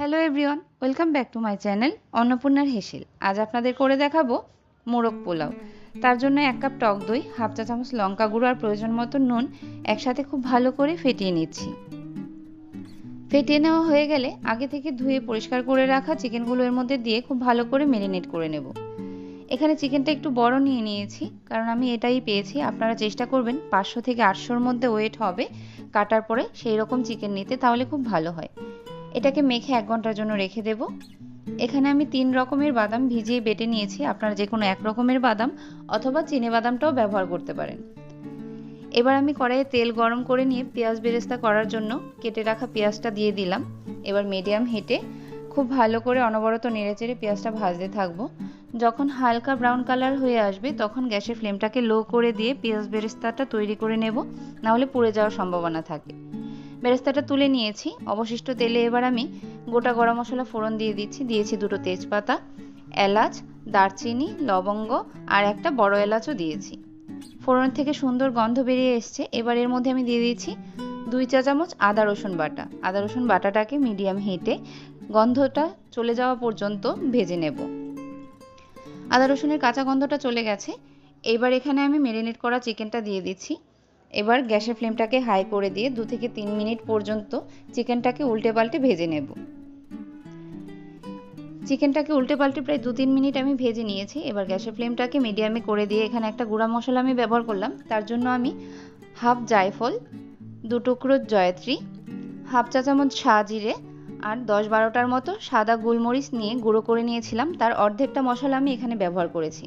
Hello everyone welcome back to my channel অন্নপূর্ণার হেসেল আজ আপনাদের করে দেখাবো মোরগ পোলাও। তার জন্য এক কাপ টক দই, হাফ চা চামচ লঙ্কা গুঁড়ো আর প্রয়োজন মতো নুন একসাথে খুব ভালো করে ফেটিয়ে নিচ্ছি। ফেটিয়ে নেওয়া হয়ে গেলে আগে থেকে ধুয়ে পরিষ্কার করে রাখা চিকেনগুলো এর মধ্যে দিয়ে খুব ভালো করে মেরিনেট করে নেব। এখানে চিকেনটা একটু বড় নিয়ে নিয়েছি, কারণ আমি এটাই পেয়েছি। আপনারা চেষ্টা করবেন পাঁচশো থেকে আটশোর মধ্যে ওয়েট হবে, কাটার পরে সেই রকম চিকেন নিতে, তাহলে খুব ভালো হয়। এটাকে মেখে এক ঘণ্টার জন্য রেখে দেব। এখানে আমি তিন রকমের বাদাম ভিজিয়ে বেটে নিয়েছি। আপনারা যে কোনো এক রকমের বাদাম অথবা চিনে বাদামটাও ব্যবহার করতে পারেন। এবার আমি কড়াইয়ে তেল গরম করে নিয়ে পেঁয়াজ বেরেস্তা করার জন্য কেটে রাখা পেঁয়াজটা দিয়ে দিলাম। এবার মিডিয়াম হিটে খুব ভালো করে অনবরত নেড়েচেড়ে পেঁয়াজটা ভাজতে থাকব। যখন হালকা ব্রাউন কালার হয়ে আসবে, তখন গ্যাসের ফ্লেমটাকে লো করে দিয়ে পেঁয়াজ বেরেস্তাটা তৈরি করে নেব। নাহলে পুড়ে যাওয়ার সম্ভাবনা থাকে। বেরেস্তাটা তুলে নিয়েছি। অবশিষ্ট তেলে এবার আমি গোটা গরম মশলা ফোড়ন দিয়ে দিচ্ছি। দিয়েছি দুটো তেজপাতা, এলাচ, দারচিনি, লবঙ্গ আর একটা বড় এলাচও দিয়েছি। ফোড়ন থেকে সুন্দর গন্ধ বেরিয়ে এসছে। এবার এর মধ্যে আমি দিয়ে দিয়েছি দুই চা চামচ আদা রসুন বাটা। আদা রসুন বাটাটাকে মিডিয়াম হিটে গন্ধটা চলে যাওয়া পর্যন্ত ভেজে নেব। আদা রসুনের কাঁচা গন্ধটা চলে গেছে। এবার এখানে আমি মেরিনেট করা চিকেনটা দিয়ে দিচ্ছি। এবার গ্যাসের ফ্লেমটাকে হাই করে দিয়ে দু থেকে তিন মিনিট পর্যন্ত চিকেনটাকে উল্টে পাল্টে ভেজে নেব। চিকেনটাকে উল্টে পাল্টে প্রায় দু তিন মিনিট আমি ভেজে নিয়েছি। এবার গ্যাসের ফ্লেমটাকে মিডিয়ামে করে দিয়ে এখানে একটা গুঁড়া মশলা আমি ব্যবহার করলাম। তার জন্য আমি হাফ জায়ফল, দু টুকরো জয়ত্রী, হাফ চা চামচ জিরে আর দশ বারোটার মতো সাদা গোলমরিচ নিয়ে গুঁড়ো করে নিয়েছিলাম। তার অর্ধেকটা মশলা আমি এখানে ব্যবহার করেছি।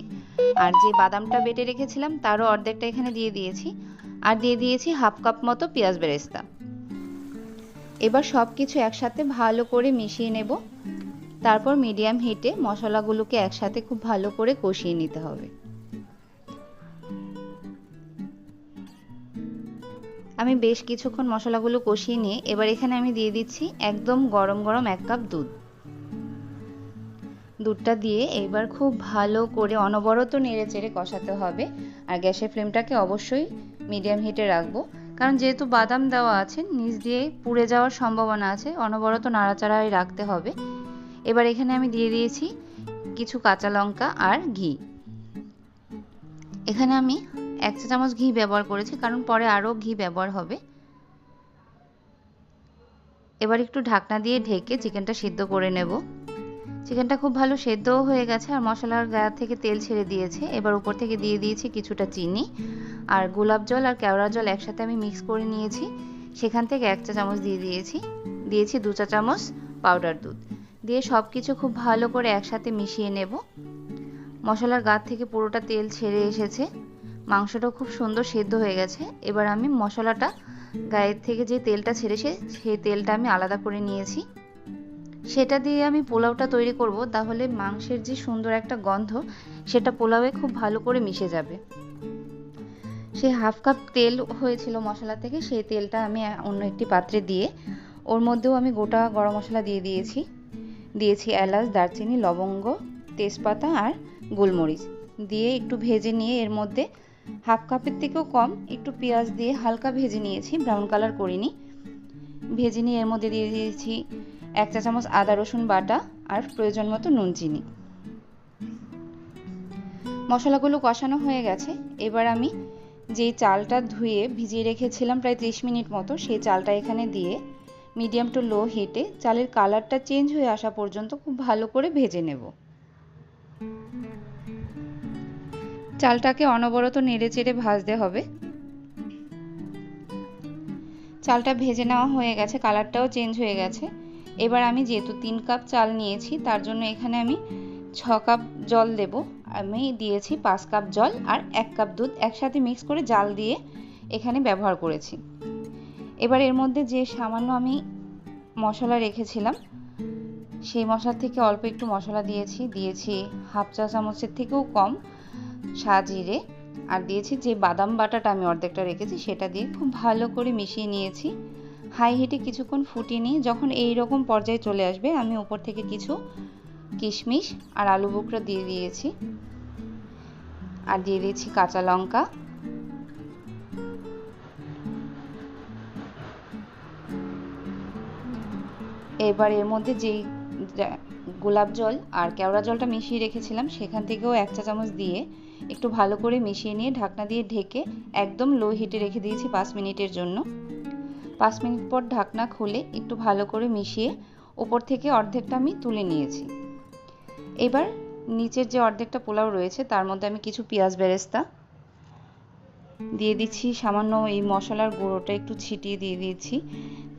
আর যে বাদামটা বেটে রেখেছিলাম, তারও অর্ধেকটা এখানে দিয়ে দিয়েছি। আর দিয়ে দিয়েছি হাফ কাপ মতো পেঁয়াজ বেরেস্তা। এবার সব কিছু একসাথে ভালো করে মিশিয়ে নেব। তারপর মিডিয়াম হিটে মশলাগুলোকে একসাথে খুব ভালো করে কষিয়ে নিতে হবে। আমি বেশ কিছুক্ষণ মশলাগুলো কষিয়ে নিয়ে এবার এখানে আমি দিয়ে দিচ্ছি একদম গরম গরম এক কাপ দুধ। দুধটা দিয়ে এবার খুব ভালো করে অনবরত নেড়ে চেড়ে কষাতে হবে। আর গ্যাসের ফ্লেমটাকে অবশ্যই মিডিয়াম হিটে রাখব। কারণ যেহেতু বাদাম দেওয়া আছে, নিচ দিয়ে পুড়ে যাওয়ার সম্ভাবনা আছে, অনবরত নাড়াচাড়াই রাখতে হবে। এবার এখানে আমি দিয়ে দিয়েছি কিছু কাঁচা লঙ্কা আর ঘি। এখানে আমি এক চা চামচ ঘি ব্যবহার করেছি, কারণ পরে আরও ঘি ব্যবহার হবে। এবার একটু ঢাকনা দিয়ে ঢেকে চিকেনটা সিদ্ধ করে নেব। চিকেনটা খুব ভালো সেদ্ধও হয়ে গেছে আর মশলার গায়ে থেকে তেল ছেড়ে দিয়েছে। এবার উপর থেকে দিয়ে দিয়েছি কিছুটা চিনি আর গোলাপ জল আর কেওড়া জল একসাথে আমি মিক্স করে নিয়েছি। সেখান থেকে এক চা চামচ দিয়ে দিয়েছি। দিয়েছি দু চা চামচ পাউডার দুধ। দিয়ে সব কিছু খুব ভালো করে একসাথে মিশিয়ে নেব। মশলার গা থেকে পুরোটা তেল ছেড়ে এসেছে। মাংসটাও খুব সুন্দর সেদ্ধ হয়ে গেছে। এবার আমি মশলাটা গায়ের থেকে যে তেলটা ছেড়েছে, সেই তেলটা আমি আলাদা করে নিয়েছি। সেটা দিয়ে আমি পোলাওটা তৈরি করব, তাহলে মাংসের যে সুন্দর একটা গন্ধ, সেটা পোলাওয়ে খুব ভালো করে মিশে যাবে। সেই হাফ কাপ তেল হয়েছিল মশলা থেকে, সেই তেলটা আমি অন্য একটি পাত্রে দিয়ে, ওর মধ্যেও আমি গোটা গরম মশলা দিয়ে দিয়েছি। দিয়েছি এলাচ, দারচিনি, লবঙ্গ, তেজপাতা আর গোলমরিচ। দিয়ে একটু ভেজে নিয়ে এর মধ্যে হাফ কাপের থেকেও কম, একটু পেঁয়াজ দিয়ে হালকা ভেজে নিয়েছি, ব্রাউন কালার করিনি। ভেজে নিয়ে এর মধ্যে দিয়ে দিয়েছি এক চা চামচ আদা, রসুন বাটা আর প্রয়োজন মতো নুন, চিনি। মশলাগুলো কষানো হয়ে গেছে। এবার আমি যেই চালটা ধুয়ে ভিজিয়ে রেখেছিলাম প্রায় ত্রিশ মিনিট মতো, সেই চালটা এখানে দিয়ে মিডিয়াম টু লো হিটে চালের কালারটা চেঞ্জ হয়ে আসা পর্যন্ত খুব ভালো করে ভেজে নেব। চালটাকে অনবরত নেড়ে চেড়ে ভাজতে হবে। চালটা ভেজে নেওয়া হয়ে গেছে, কালারটাও চেঞ্জ হয়ে গেছে। এবার আমি যেহেতু তিন কাপ চাল নিয়েছি, তার জন্য এখানে আমি ছ কাপ জল দেব। আমি দিয়েছি পাঁচ কাপ জল আর এক কাপ দুধ একসাথে মিক্স করে জাল দিয়ে এখানে ব্যবহার করেছি। এবার এর মধ্যে যে সামান্য আমি মশলা রেখেছিলাম, সেই মশলা থেকে অল্প একটু মশলা দিয়েছি। দিয়েছি হাফ চা চামচের থেকেও কম সাজিরে আর দিয়েছি যে বাদাম বাটাটা আমি অর্ধেকটা রেখেছি, সেটা দিয়ে খুব ভালো করে মিশিয়ে নিয়েছি। হাই হিটে কিছুক্ষণ ফুটিয়ে নিই। যখন এই রকম পর্যায়ে চলে আসবে, আমি উপর থেকে কিছু কিশমিশ আর আলু বুকরা দিয়ে দিয়েছি। আর দিয়ে দিয়েছি কাঁচা লঙ্কা। এবার এর মধ্যে যেই গোলাপ জল আর কেওড়া জলটা মিশিয়ে রেখেছিলাম, সেখান থেকেও এক চা চামচ দিয়ে একটু ভালো করে মিশিয়ে নিয়ে ঢাকনা দিয়ে ঢেকে একদম লো হিটে রেখে দিয়েছি পাঁচ মিনিটের জন্য। পাঁচ মিনিট পর ঢাকনা খুলে একটু ভালো করে মিশিয়ে ওপর থেকে অর্ধেকটা আমি তুলে নিয়েছি। এবার নিচের যে অর্ধেকটা পোলাও রয়েছে, তার মধ্যে আমি কিছু পেঁয়াজ বেরেস্তা দিয়ে দিচ্ছি। সামান্য এই মশলার গুঁড়োটা একটু ছিটিয়ে দিয়ে দিয়েছি,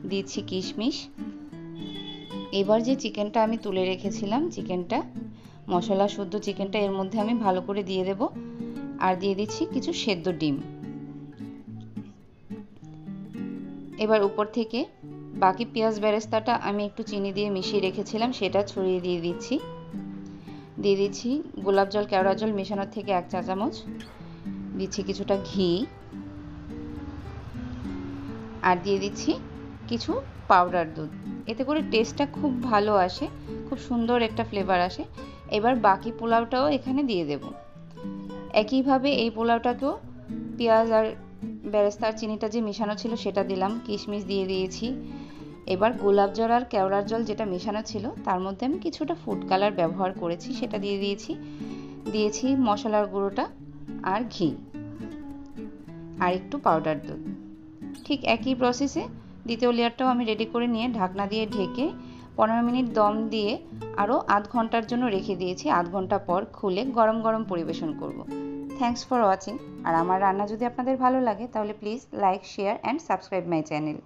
দিচ্ছি কিশমিশ। এবার যে চিকেনটা আমি তুলে রেখেছিলাম, চিকেনটা মশলা শুদ্ধ চিকেনটা, এর মধ্যে আমি ভালো করে দিয়ে দেব। আর দিয়ে দিচ্ছি কিছু সেদ্ধ ডিম। এবার উপর থেকে বাকি পেঁয়াজ বেরেস্তাটা আমি একটু চিনি দিয়ে মিশিয়ে রেখেছিলাম, সেটা ছড়িয়ে দিয়ে দিচ্ছি। দিয়ে দিচ্ছি গোলাপ জল, কেওড়া জল মেশানোর থেকে এক চা চামচ। দিচ্ছি কিছুটা ঘি। আর দিয়ে দিচ্ছি কিছু পাউডার দুধ। এতে করে টেস্টটা খুব ভালো আসে, খুব সুন্দর একটা ফ্লেভার আসে। এবার বাকি পোলাওটাও এখানে দিয়ে দেব। একইভাবে এই পোলাওটাকেও পেঁয়াজ আর বেরেস্তার চিনিটা যে মেশানো ছিল সেটা দিলাম, কিশমিশ দিয়ে দিয়েছি। এবার গোলাপ জল আর কেওড়ার জল যেটা মেশানো ছিল, তার মধ্যে আমি কিছুটা ফুড কালার ব্যবহার করেছি, সেটা দিয়ে দিয়েছি। দিয়েছি মশলার গুঁড়োটা আর ঘি আর একটু পাউডার দুধ। ঠিক একই প্রসেসে দ্বিতীয় লেয়ারটাও আমি রেডি করে নিয়ে ঢাকনা দিয়ে ঢেকে পনেরো মিনিট দম দিয়ে আরও আধ ঘণ্টার জন্য রেখে দিয়েছি। আধ ঘণ্টা পর খুলে গরম গরম পরিবেশন করব। থ্যাংকস ফর ওয়াচিং আর আমার রান্না যদি আপনাদের ভালো লাগে তাহলে please like share and subscribe my channel